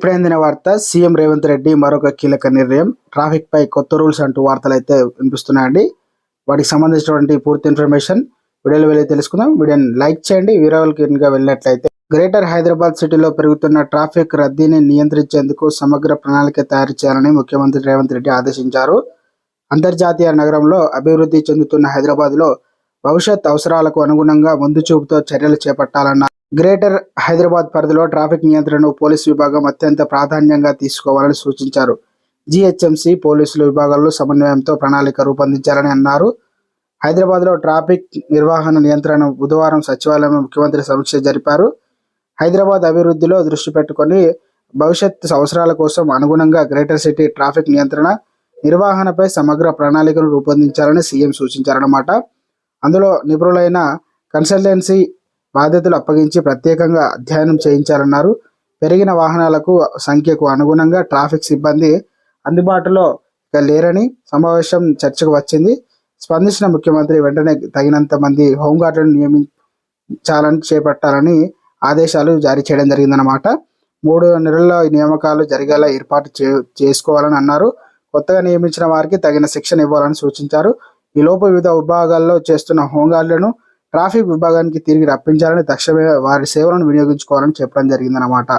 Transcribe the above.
ఇప్పుడే అందిన వార్త సీఎం రేవంత్ రెడ్డి మరొక కీలక నిర్ణయం. ట్రాఫిక్ పై కొత్త రూల్స్ అంటూ వార్తలు అయితే వినిపిస్తున్నాయండి. వాటికి సంబంధించినటువంటి పూర్తి ఇన్ఫర్మేషన్ వీడియోలో వెళ్ళి తెలుసుకుందాం. వీడియోని లైక్ చేయండి. వీడియోలకి కనుక వెళ్ళినట్లయితే గ్రేటర్ హైదరాబాద్ సిటీలో పెరుగుతున్న ట్రాఫిక్ రద్దీని నియంత్రించేందుకు సమగ్ర ప్రణాళిక తయారు చేయాలని ముఖ్యమంత్రి రేవంత్ రెడ్డి ఆదేశించారు. అంతర్జాతీయ నగరంలో అభివృద్ధి చెందుతున్న హైదరాబాద్లో భవిష్యత్ అవసరాలకు అనుగుణంగా ముందు చూపుతో చర్యలు చేపట్టాలన్నారు గ్రేటర్ హైదరాబాద్ పరిధిలో ట్రాఫిక్ నియంత్రణను పోలీసు విభాగం అత్యంత ప్రాధాన్యంగా తీసుకోవాలని సూచించారు. జిహెచ్ఎంసి పోలీసుల విభాగాల్లో సమన్వయంతో ప్రణాళిక రూపొందించాలని అన్నారు. హైదరాబాద్లో ట్రాఫిక్ నిర్వహణ నియంత్రణ బుధవారం సచివాలయంలో ముఖ్యమంత్రి సమీక్ష జరిపారు. హైదరాబాద్ అభివృద్ధిలో దృష్టి పెట్టుకొని భవిష్యత్ అవసరాల కోసం అనుగుణంగా గ్రేటర్ సిటీ ట్రాఫిక్ నియంత్రణ నిర్వహణపై సమగ్ర ప్రణాళికను రూపొందించాలని సీఎం సూచించారన్నమాట. అందులో నిపుణులైన కన్సల్టెన్సీ బాధ్యతలు అప్పగించి ప్రత్యేకంగా అధ్యయనం చేయించాలన్నారు పెరిగిన వాహనాలకు సంఖ్యకు అనుగుణంగా ట్రాఫిక్ సిబ్బంది అందుబాటులో లేరని సమావేశం చర్చకు వచ్చింది. స్పందించిన ముఖ్యమంత్రి వెంటనే తగినంత మంది హోంగార్డులను నియమించాలని చేపట్టాలని ఆదేశాలు జారీ చేయడం జరిగిందన్నమాట. మూడు నెలల్లో నియామకాలు జరిగేలా ఏర్పాటు చే చేసుకోవాలని అన్నారు. కొత్తగా నియమించిన వారికి తగిన శిక్షణ ఇవ్వాలని సూచించారు. ఈ లోపు వివిధ విభాగాల్లో చేస్తున్న హోంగార్డులను ట్రాఫిక్ విభాగానికి తిరిగి రప్పించాలని తక్షణమే వారి సేవలను వినియోగించుకోవాలని చెప్పడం జరిగిందనమాట